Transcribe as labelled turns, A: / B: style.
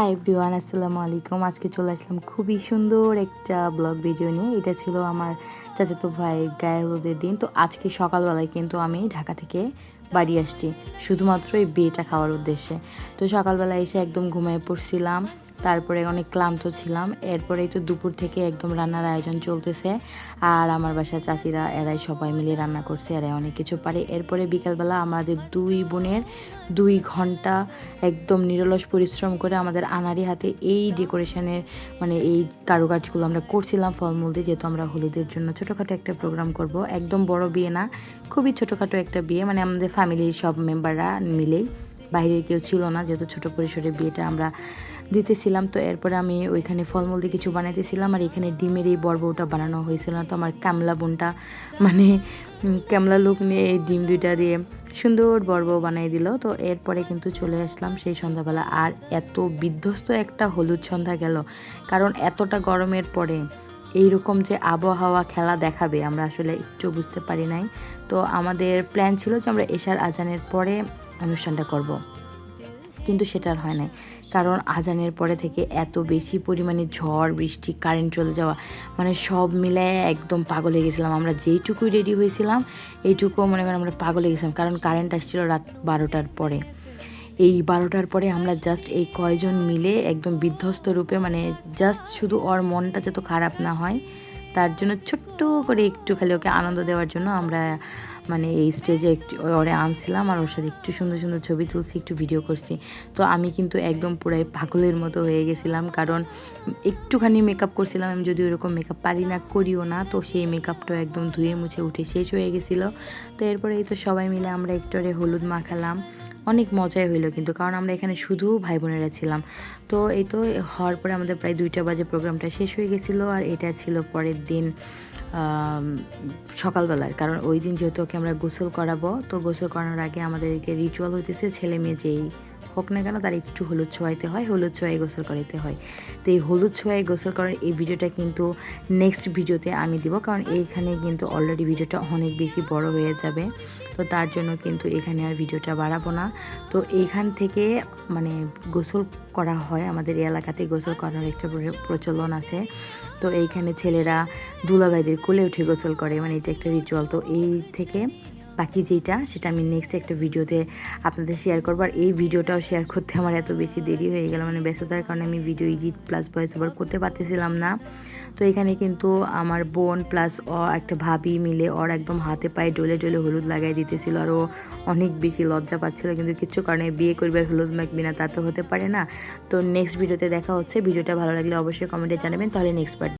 A: Hi everyone আসসালামু আলাইকুম। আজকে চলে আসলাম খুবই সুন্দর একটা ব্লগ ভিডিও নিয়ে। এটা ছিল আমার চাচাতো ভাইয়ের গায়ে হলুদের দিন। তো আজকে সকালবেলায় কিন্তু আমি ঢাকা থেকে বাড়ি আসছি। শুধুমাত্র এই বিয়েটা খাওয়ার উদ্দেশ্যে। তো সকালবেলা এসে একদম ঘুমিয়ে পড়ছিলাম। তারপরে অনেক ক্লান্ত ছিলাম। এরপরেই তো দুপুর থেকে একদম রান্নার আয়োজন চলতেছে। আর আমার বাসার চাচিরা, এরাই সবাই মিলে রান্না করছে, এরাই অনেক কিছু পারে। এরপরে বিকালবেলা আমাদের দুই বোনের দুই ঘণ্টা একদম নিরলস পরিশ্রম করে আমাদের আনারি হাতে এই ডেকোরেশনের মানে এই কারুকাজগুলো আমরা করছিলাম ফলমূল দিয়ে। যেহেতু আমরা হলুদের জন্য ছোটোখাটো একটা প্রোগ্রাম করব। একদম বড় বিয়ে না, খুবই ছোটোখাটো একটা বিয়ে। মানে আমাদের ফ্যামিলির সব মেম্বাররা মিলেই। বাইরের কেউ ছিল না, যেহেতু ছোটো পরিসরে বিয়েটা আমরা দিতেছিলাম। তো এরপরে আমি ওইখানে ফলমূল দিয়ে কিছু বানাইতেছিলাম আর এখানে ডিমের এই বর্বটা বানানো হয়েছিল। না তো আমার ক্যামলা বোনটা মানে ক্যামলা লুক নিয়ে এই ডিম দুইটা দিয়ে সুন্দর বর্ব বানিয়ে দিল। তো এরপরে কিন্তু চলে আসলাম সেই সন্ধ্যাবেলা। আর এত বিধ্বস্ত একটা হলুদ সন্ধ্যা গেল, কারণ এতটা গরমের পরে এইরকম যে আবহাওয়া খেলা দেখাবে, আমরা আসলে একটু বুঝতে পারি নাই। তো আমাদের প্ল্যান ছিল যে আমরা এশার আজানের পরে অনুষ্ঠানটা করব। কিন্তু সেটা আর হয় নাই। কারণ আজানের পরে থেকে এত বেশি পরিমাণে ঝড়, বৃষ্টি কারেন্ট চলে যাওয়া মানে সব মিলে একদম পাগল হয়ে গেছিলাম। আমরা যেইটুকুই রেডি হয়েছিলাম, এইটুকুও মনে করেন আমরা পাগল হয়ে গেছিলাম। কারণ কারেন্ট আসছিল রাত বারোটার পরে। এই বারোটার পরে আমরা জাস্ট এই কয়জন মিলে একদম বিধ্বস্ত রূপে মানে জাস্ট শুধু ওর মনটা যত খারাপ না হয়, তার জন্য ছোট্ট করে একটু খালি ওকে আনন্দ দেওয়ার জন্য আমরা মানে এই স্টেজে একটু ওরে আনছিলাম আর ওর সাথে একটু সুন্দর সুন্দর ছবি তুলছি, একটু ভিডিও করছি। তো আমি কিন্তু একদম পুরাই পাগলের মতো হয়ে গেছিলাম কারণ একটুখানি মেকআপ করছিলাম, আমি যদি ওরকম মেকআপ পারি না, করিও না। তো সেই মেকআপটা একদম ধুয়ে মুছে উঠে শেষ হয়ে গেছিল। তো এরপরে এই তো সবাই মিলে আমরা একটু হলুদ মাখালাম। অনেক মজাই হইল কিন্তু, কারণ আমরা এখানে শুধু ভাই বোনেরা ছিলাম। তো এই তো হওয়ার পরে আমাদের প্রায় দুইটা বাজে প্রোগ্রামটা শেষ হয়ে গেছিল আর এটা ছিল পরের দিন সকালবেলার। কারণ ওই দিন যেহেতু ওকে আমরা গোসল করাবো, তো গোসল করানোর আগে আমাদেরকে রিচুয়াল হইতেছে ছেলে মেয়ে যেই হোক না কেন তার একটু হলুদ ছোঁয়াইতে হয়, হলুদ ছোঁয়াই গোসল করাইতে হয়। তো এই হলুদ ছোঁয়াই গোসল করার এই ভিডিওটা কিন্তু নেক্সট ভিডিওতে আমি দিব, কারণ এইখানে কিন্তু অলরেডি ভিডিওটা অনেক বেশি বড় হয়ে যাবে। তো তার জন্য কিন্তু এখানে আর ভিডিওটা বাড়াবো না। তো এইখান থেকে মানে গোসল করা হয়, আমাদের এলাকাতে গোসল করার একটা প্রচলন আছে। তো এইখানে ছেলেরা দুলাভাইদের কোলে উঠে গোসল করে মানে এটা একটা রিচুয়াল তো এই থেকে বাকি যেটা সেটা আমি নেক্সট একটা ভিডিওতে আপনাদের শেয়ার করব। আর এই ভিডিওটাও শেয়ার করতে আমার এত বেশি দেরি হয়ে গেল মানে ব্যস্ততার কারণে আমি video edit plus voice over করতে পারতেছিলাম না। তো এখানে কিন্তু আমার বোন প্লাস অ একটা ভাবি মিলে ওর একদম হাতে পায়ে ডলে ডলে হলুদ লাগাই দিতেছিল। আর ও অনেক বেশি লজ্জা পাচ্ছিল, কিন্তু কিছু কারণে বিয়ে করবে আর হলুদ মাখবি না, তা তো হতে পারে না। তো নেক্সট ভিডিওতে দেখা হচ্ছে। ভিডিওটা ভালো লাগলে অবশ্যই কমেন্টে জানাবেন। তাহলে নেক্সট পার্ট